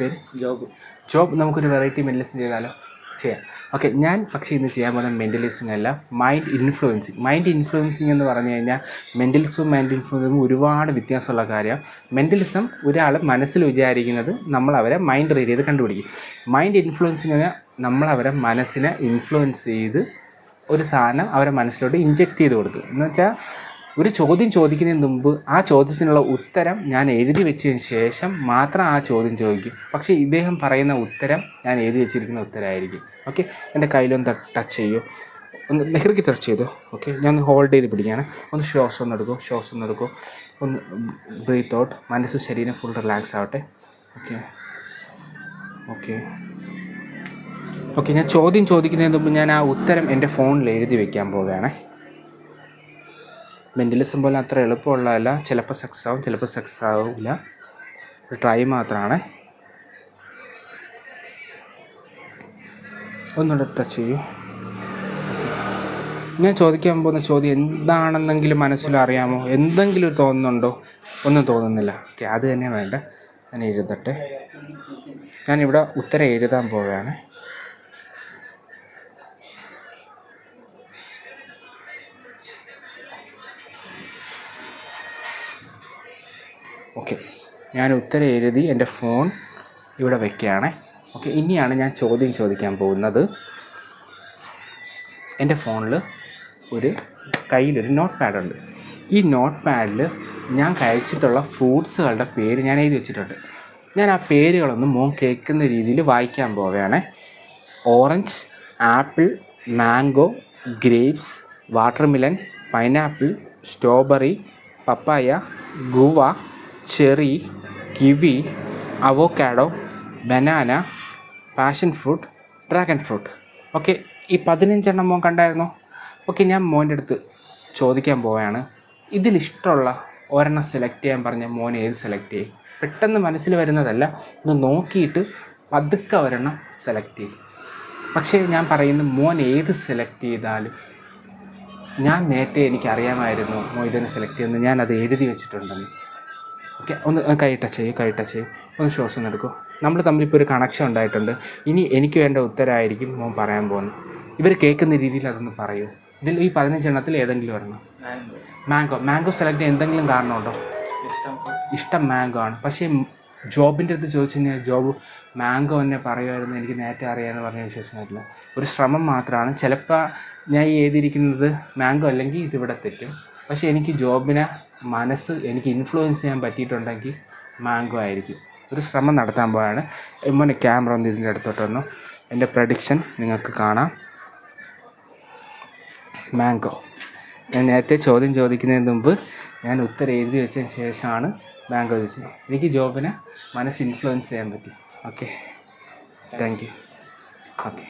പേര്? Job. Job നമുക്കൊരു variety mentalism ചെയ്താലോ? ചെയ്യാം. ഓക്കെ ഞാൻ പക്ഷേ ഇന്ന് ചെയ്യാൻ പോകുന്ന മെന്റലിസിങ് അല്ല മൈൻഡ് ഇൻഫ്ലുവൻസിങ് മൈൻഡ് ഇൻഫ്ലുവൻസിങ് എന്ന് പറഞ്ഞു കഴിഞ്ഞാൽ മെന്റലിസവും മൈൻഡ് ഇൻഫ്ലുവൻസും ഒരുപാട് വ്യത്യാസമുള്ള കാര്യമാണ് മെന്റലിസം ഒരാൾ മനസ്സിൽ വിചാരിക്കുന്നത് നമ്മൾ അവരെ മൈൻഡ് റീഡ് ചെയ്ത് കണ്ടുപിടിക്കും. മൈൻഡ് ഇൻഫ്ലുവൻസിങ് പറഞ്ഞാൽ നമ്മൾ അവരെ മനസ്സിനെ ഇൻഫ്ലുവൻസ് ചെയ്ത് ഒരു സാധനം അവരെ മനസ്സിലോട്ട് ഇഞ്ചെക്ട് ചെയ്ത് കൊടുക്കും. എന്ന് വെച്ചാൽ ഒരു ചോദ്യം ചോദിക്കുന്നതിന് മുമ്പ് ആ ചോദ്യത്തിനുള്ള ഉത്തരം ഞാൻ എഴുതി വെച്ചതിന് ശേഷം മാത്രം ആ ചോദ്യം ചോദിക്കും. പക്ഷേ ഇദ്ദേഹം പറയുന്ന ഉത്തരം ഞാൻ എഴുതി വെച്ചിരിക്കുന്ന ഉത്തരമായിരിക്കും ഓക്കെ എന്റെ കയ്യിലൊന്ന് ടച്ച് ചെയ്യൂ. ഒന്ന് നെഹ്റിക്ക് ടച്ച് ചെയ്തോ? ഓക്കെ ഞാൻ ഹോൾഡ് ചെയ്ത് പിടിക്കുകയാണ്. ഒന്ന് ശ്വാസം ഒന്ന് എടുക്കൂ. ശ്വാസം ഒന്ന് എടുക്കൂ. ഒന്ന് ബ്രീത്ത് ഔട്ട് മനസ്സ് ശരീരം ഫുൾ റിലാക്സ് ആവട്ടെ. ഓക്കെ ഓക്കെ ഓക്കെ ഞാൻ ചോദ്യം ചോദിക്കുന്നതിന് മുമ്പ് ഞാൻ ആ ഉത്തരം എന്റെ ഫോണിൽ എഴുതി വെക്കാൻ പോവുകയാണേ. മെന്റലിസം പോലെ അത്ര എളുപ്പമുള്ളതല്ല. ചിലപ്പോൾ സക്സസ് ആവും ചിലപ്പോൾ സക്സസ് ആവില്ല ട്രൈ മാത്രമാണ് ഒന്നുകൂടെ ടച്ച് ചെയ്യൂ. ഞാൻ ചോദിക്കാൻ പോകുന്ന ചോദ്യം എന്താണെന്നെങ്കിലും മനസ്സിലറിയാമോ എന്തെങ്കിലും തോന്നുന്നുണ്ടോ? ഒന്നും തോന്നുന്നില്ല. ഓക്കെ അത് തന്നെ വേണ്ട. ഞാൻ എഴുതട്ടെ. ഞാനിവിടെ ഉത്തരം എഴുതാൻ പോവുകയാണ്. ഓക്കെ ഞാൻ ഉത്തരം എഴുതി എന്റെ ഫോൺ ഇവിടെ വയ്ക്കുകയാണേ ഓക്കെ ഇനിയാണ് ഞാൻ ചോദ്യം ചോദിക്കാൻ പോകുന്നത്. എന്റെ ഫോണിൽ ഒരു കയ്യിലൊരു നോട്ട് പാഡുണ്ട് ഈ നോട്ട് പാഡിൽ ഞാൻ കഴിച്ചിട്ടുള്ള ഫ്രൂട്ട്സുകളുടെ പേര് ഞാൻ എഴുതി വെച്ചിട്ടുണ്ട്. ഞാൻ ആ പേരുകളൊന്ന് മോൻ കേൾക്കുന്ന രീതിയിൽ വായിക്കാൻ പോവുകയാണ്. Orange apple mango grapes watermelon pineapple strawberry papaya guava cherry kiwi avocado banana passion fruit dragon fruit. Okay ഈ പതിനഞ്ചെണ്ണം മോൻ കണ്ടായിരുന്നോ? ഓക്കെ ഞാൻ മോന്റെ അടുത്ത് ചോദിക്കാൻ പോവുകയാണ് ഇതിലിഷ്ടമുള്ള ഒരെണ്ണം സെലക്ട് ചെയ്യാൻ പറഞ്ഞ മോൻ ഏത് സെലക്ട് ചെയ്യും? പെട്ടെന്ന് മനസ്സിൽ വരുന്നതല്ല ഒന്ന് നോക്കിയിട്ട് പതുക്കെ ഒരെണ്ണം സെലക്ട് ചെയ്യും. പക്ഷേ ഞാൻ പറയുന്നു മോൻ ഏത് സെലക്ട് ചെയ്താലും ഞാൻ നേരത്തെ എനിക്കറിയാമായിരുന്നു മൊയ്തനെ സെലക്ട് ചെയ്യുന്നത് ഞാനത് എഴുതി വെച്ചിട്ടുണ്ടെന്ന്. ഓക്കെ ഒന്ന് കൈ ടച്ച് ചെയ്യൂ കൈ ടച്ച് ചെയ്യൂ. ഒന്ന് ശ്വാസം എടുക്കൂ. നമ്മൾ തമ്മിലിപ്പോൾ ഒരു കണക്ഷൻ ഉണ്ടായിട്ടുണ്ട്. ഇനി എനിക്ക് വേണ്ട ഉത്തരമായിരിക്കും മോൻ പറയാൻ പോകുന്നത്. ഇവർ കേൾക്കുന്ന രീതിയിൽ അതൊന്ന് പറയൂ. ഇതിൽ ഈ പതിനഞ്ചെണ്ണത്തിൽ ഏതെങ്കിലും ഒരെണ്ണം? മാംഗോ മാംഗോ സെലക്ട് ചെയ്യാൻ എന്തെങ്കിലും കാരണമുണ്ടോ ഇഷ്ടം മാംഗോ ആണ്. പക്ഷേ ജോബിന്റെ അടുത്ത് ചോദിച്ചു കഴിഞ്ഞാൽ ജോബ് മാംഗോ എന്നെ പറയുമായിരുന്നു. എനിക്ക് നേരത്തെ അറിയാമെന്ന് പറഞ്ഞ വിശ്വസിക്കുന്നില്ല ഒരു ശ്രമം മാത്രമാണ്. ചിലപ്പോൾ ഞാൻ എഴുതിയിരിക്കുന്നത് മാംഗോ അല്ലെങ്കിൽ ഇതിവിടെ തെറ്റും. പക്ഷേ എനിക്ക് ജോബിനെ മനസ്സ് എനിക്ക് ഇൻഫ്ലുവൻസ് ചെയ്യാൻ പറ്റിയിട്ടുണ്ടെങ്കിൽ മാംഗോ ആയിരിക്കും. ഒരു ശ്രമം നടത്താൻ പോവാണ്. എമ്മനെ ക്യാമറ ഒന്ന് ഇതിന്റെ അടുത്തോട്ട് വന്നു. എന്റെ പ്രഡിക്ഷൻ നിങ്ങൾക്ക് കാണാം. മാംഗോ. ഞാൻ നേരത്തെ ചോദ്യം ചോദിക്കുന്നതിന് മുമ്പ് ഞാൻ ഉത്തരം എഴുതി വെച്ചതിന് ശേഷമാണ് മാംഗോ ചോദിച്ചത്. എനിക്ക് ജോബിനെ മനസ്സ് ഇൻഫ്ലുവൻസ് ചെയ്യാൻ പറ്റി. Okay thank you okay